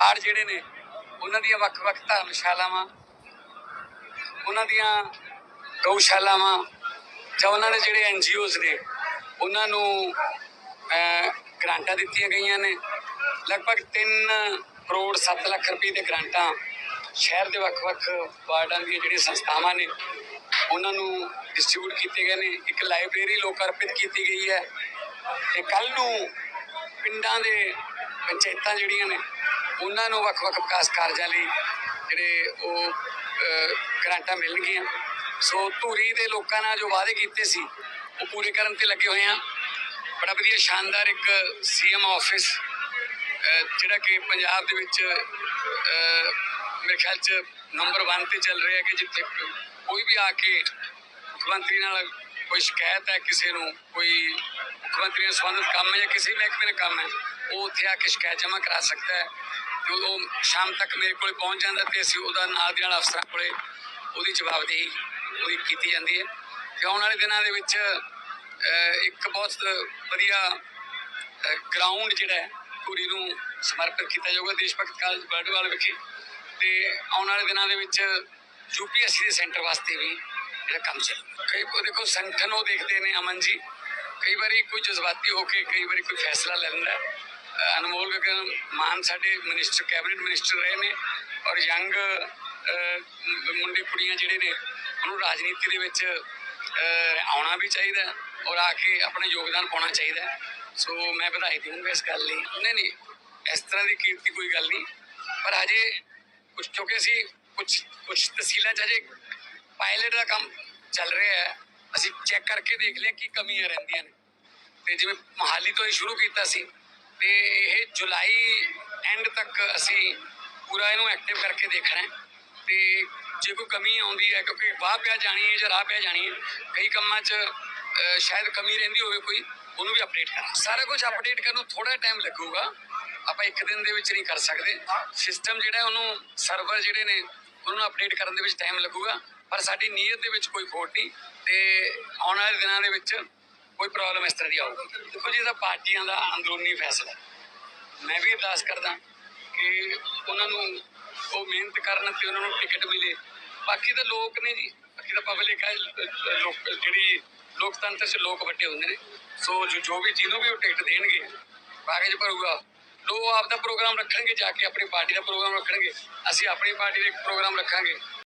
ਆੜ ਜਿਹੜੇ ਨੇ ਉਹਨਾਂ ਦੀਆਂ ਵੱਖ-ਵੱਖ ਧਰਮਸ਼ਾਲਾਵਾਂ ਉਹਨਾਂ ਦੀਆਂ ਗਊਸ਼ਾਲਾਵਾਂ ਜਾਂ ਉਹਨਾਂ ਦੇ ਜਿਹੜੇ ਐਨਜੀਓਜ਼ ਨੇ ਉਹਨਾਂ ਨੂੰ ਅਹ, ਗ੍ਰਾਂਟਾਂ ਦਿੱਤੀਆਂ ਗਈਆਂ ਨੇ। ਲਗਭਗ 3 ਕਰੋੜ 7 ਲੱਖ ਰੁਪਏ ਦੇ ਗ੍ਰਾਂਟਾਂ ਸ਼ਹਿਰ ਦੇ ਵੱਖ-ਵੱਖ ਵਾਰਡਾਂ ਦੀਆਂ ਜਿਹੜੀਆਂ ਸੰਸਥਾਵਾਂ ਨੇ ਉਹਨਾਂ ਨੂੰ ਡਿਸਟ੍ਰੀਬਿਊਟ ਕੀਤੇ ਗਏ ਨੇ। ਇੱਕ ਲਾਇਬ੍ਰੇਰੀ ਲੋਕ ਅਰਪਿਤ ਕੀਤੀ ਗਈ ਹੈ। ਤੇ ਕੱਲ ਨੂੰ ਪਿੰਡਾਂ ਦੇ ਪੰਚਾਇਤਾਂ ਜਿਹੜੀਆਂ ਨੇ ਉਹਨਾਂ ਨੂੰ ਵੱਖ-ਵੱਖ ਵਿਕਾਸ ਕਾਰਜਾਂ ਲਈ ਜਿਹੜੇ ਉਹ ਅਹ, ਗ੍ਰਾਂਟਾਂ ਮਿਲਣਗੀਆਂ। ਸੋ ਧੂਰੀ ਦੇ ਲੋਕਾਂ ਨਾਲ ਜੋ ਵਾਅਦੇ ਕੀਤੇ ਸੀ ਉਹ ਪੂਰੇ ਕਰਨ ਤੇ ਲੱਗੇ ਹੋਏ ਆ। ਬੜਾ ਵਧੀਆ ਸ਼ਾਨਦਾਰ ਇੱਕ ਸੀਐਮ ਆਫਿਸ ਜਿਹੜਾ ਕਿ ਪੰਜਾਬ ਦੇ ਵਿੱਚ ਮੇਰੇ ਖਿਆਲ ਚ ਨੰਬਰ 1 ਤੇ ਚੱਲ ਰਿਹਾ ਕਿ ਜਿੱਥੇ ਕੋਈ ਵੀ ਆ ਕੇ ਮੁੱਖ ਮੰਤਰੀ ਨਾਲ ਕੋਈ ਸ਼ਿਕਾਇਤ ਹੈ ਕਿਸੇ ਨੂੰ ਕੋਈ ਮੁੱਖ ਮੰਤਰੀ ਨਾਲ ਸੰਬੰਧਿਤ ਕੰਮ ਹੈ ਜਾਂ ਕਿਸੇ ਵੀ ਮਹਿਕਮੇ ਦਾ ਕੰਮ ਹੈ ਉਹ ਉੱਥੇ ਆ ਕੇ ਸ਼ਿਕਾਇਤ ਜਮ੍ਹਾਂ ਕਰਾ ਸਕਦਾ ਹੈ। ਜਦੋਂ ਸ਼ਾਮ ਤੱਕ ਮੇਰੇ ਕੋਲ ਪਹੁੰਚ ਜਾਂਦਾ ਤੇ ਅਸੀਂ ਉਹਦਾ ਨਾਲ ਦੀ ਨਾਲ ਅਫਸਰਾਂ ਕੋਲੇ ਉਹਦੀ ਜਵਾਬਦੇਹੀ ਉਹਦੀ ਕੀਤੀ ਜਾਂਦੀ ਹੈ। ਤੇ ਆਉਣ ਵਾਲੇ ਦਿਨਾਂ ਦੇ ਵਿੱਚ ਇੱਕ ਬਹੁਤ ਵਧੀਆ ਗਰਾਊਂਡ ਜਿਹੜਾ ਹੈ, ਧੂਰੀ ਨੂੰ ਸਮਰਪਿਤ ਕੀਤਾ ਜਾਊਗਾ ਦੇਸ਼ ਭਗਤ ਕਾਲਜ ਬਰਡਵਾਲ ਵਿਖੇ। ਤੇ ਆਉਣ ਵਾਲੇ ਦਿਨਾਂ ਦੇ ਵਿੱਚ ਯੂਪੀਐਸਸੀ ਦੇ ਸੈਂਟਰ ਵਾਸਤੇ ਵੀ ਜਿਹੜਾ ਕੰਮ ਚੱਲ ਕਈ ਵਾਰ ਦੇਖੋ ਸੰਗਠਨ ਉਹ ਦੇਖਦੇ ਨੇ ਅਮਨ ਜੀ, ਕਈ ਵਾਰੀ ਕੋਈ ਜਜ਼ਬਾਤੀ ਹੋ ਕੇ, ਕਈ ਵਾਰੀ ਕੋਈ ਫੈਸਲਾ ਲੈ ਲੈਂਦਾ ਅਨਮੋਲ ਗਗਨ ਮਾਨ ਸਾਡੇ ਮਿਨਿਸਟਰ ਕੈਬਨਿਟ ਮਿਨਿਸਟਰ ਰਹੇ ਨੇ ਔਰ ਯੰਗ ਮੁੰਡੇ ਕੁੜੀਆਂ ਜਿਹੜੇ ਨੇ, ਉਹਨੂੰ ਰਾਜਨੀਤੀ ਦੇ ਵਿੱਚ ਆਉਣਾ ਵੀ ਚਾਹੀਦਾ ਔਰ ਆ ਕੇ ਆਪਣਾ ਯੋਗਦਾਨ ਪਾਉਣਾ ਚਾਹੀਦਾ ਸੋ ਮੈਂ ਵਧਾਈ ਦੇਵਾਂਗਾ ਇਸ ਗੱਲ ਲਈ। ਨਹੀਂ ਨਹੀਂ, ਇਸ ਤਰ੍ਹਾਂ ਦੀ ਕੀਰਤੀ ਕੋਈ ਗੱਲ ਨਹੀਂ। ਪਰ ਹਜੇ ਕੁਝ ਕਿਉਂਕਿ ਅਸੀਂ ਕੁਝ ਕੁਝ ਤਹਿਸੀਲਾਂ 'ਚ ਹਜੇ ਪਾਇਲਟ ਦਾ ਕੰਮ ਚੱਲ ਰਿਹਾ ਹੈ। ਅਸੀਂ ਚੈੱਕ ਕਰਕੇ ਦੇਖ ਲਿਆ ਕਿ ਕਮੀਆਂ ਰਹਿੰਦੀਆਂ ਨੇ। ਤੇ ਜਿਵੇਂ ਮਹਾਲੀ ਤੋਂ ਹੀ ਸ਼ੁਰੂ ਕੀਤਾ ਸੀ ਤੇ ਇਹ ਜੁਲਾਈ ਐਂਡ ਤੱਕ ਅਸੀਂ ਪੂਰਾ ਇਹਨੂੰ ਐਕਟਿਵ ਕਰਕੇ ਦੇਖਣਾ ਹੈ। ਤੇ ਜੇ ਕੋਈ ਕਮੀ ਆਉਂਦੀ ਹੈ, ਕਿਉਂਕਿ ਵਾਹ ਪਿਆ ਜਾਣੀ ਹੈ ਜਾਂ ਰਾਹ ਪਿਆ ਜਾਣੀ ਹੈ, ਕਈ ਕੰਮਾਂ 'ਚ ਸ਼ਾਇਦ ਕਮੀ ਰਹਿੰਦੀ ਹੋਵੇ ਕੋਈ, ਉਹਨੂੰ ਵੀ ਅਪਡੇਟ ਕਰਨਾ ਸਾਰਾ ਕੁਝ ਅਪਡੇਟ ਕਰਨ ਨੂੰ ਥੋੜਾ ਟਾਈਮ ਲੱਗੂਗਾ। ਆਪਾਂ ਇੱਕ ਦਿਨ ਦੇ ਵਿੱਚ ਨਹੀਂ ਕਰ ਸਕਦੇ। ਸਿਸਟਮ ਜਿਹੜਾ ਉਹਨੂੰ ਸਰਵਰ ਜਿਹੜੇ ਨੇ, ਉਹਨੂੰ ਅਪਡੇਟ ਕਰਨ ਦੇ ਵਿੱਚ ਟਾਈਮ ਲੱਗੂਗਾ। ਪਰ ਸਾਡੀ ਨੀਅਤ ਦੇ ਵਿੱਚ ਕੋਈ ਖੋਟ ਨਹੀਂ। ਤੇ ਆਉਣ ਵਾਲੇ ਦਿਨਾਂ ਦੇ ਵਿੱਚ ਕੋਈ ਪ੍ਰੋਬਲਮ ਇਸ ਤਰ੍ਹਾਂ ਦੀ ਆਊਗੀ। ਦੇਖੋ ਜੀ ਇਹਦਾ ਪਾਰਟੀਆਂ ਦਾ ਅੰਦਰੂਨੀ ਫੈਸਲਾ ਮੈਂ ਵੀ ਅਰਦਾਸ ਕਰਦਾ ਕਿ ਉਹਨਾਂ ਨੂੰ ਉਹ ਮਿਹਨਤ ਕਰਨ ਤੇ ਉਹਨਾਂ ਨੂੰ ਟਿਕਟ ਮਿਲੇ। ਬਾਕੀ ਤਾਂ ਲੋਕ ਨੇ ਜੀ, ਬਾਕੀ ਤਾਂ ਪਬਲਿਕ ਹੈ, ਲੋਕ ਜਿਹੜੀ ਲੋਕਤੰਤਰ 'ਚ ਲੋਕ ਵੱਡੇ ਹੁੰਦੇ ਨੇ। ਸੋ ਜੋ ਵੀ ਜਿਹਨੂੰ ਵੀ ਉਹ ਟਿਕਟ ਦੇਣਗੇ, ਕਾਗਜ਼ ਭਰੂਗਾ ਲੋਕ ਆਪ ਦਾ ਪ੍ਰੋਗਰਾਮ ਰੱਖਣਗੇ, ਜਾ ਕੇ ਆਪਣੀ ਪਾਰਟੀ ਦਾ ਪ੍ਰੋਗਰਾਮ ਰੱਖਣਗੇ। ਅਸੀਂ ਆਪਣੀ ਪਾਰਟੀ ਦਾ ਇੱਕ ਪ੍ਰੋਗਰਾਮ ਰੱਖਾਂਗੇ।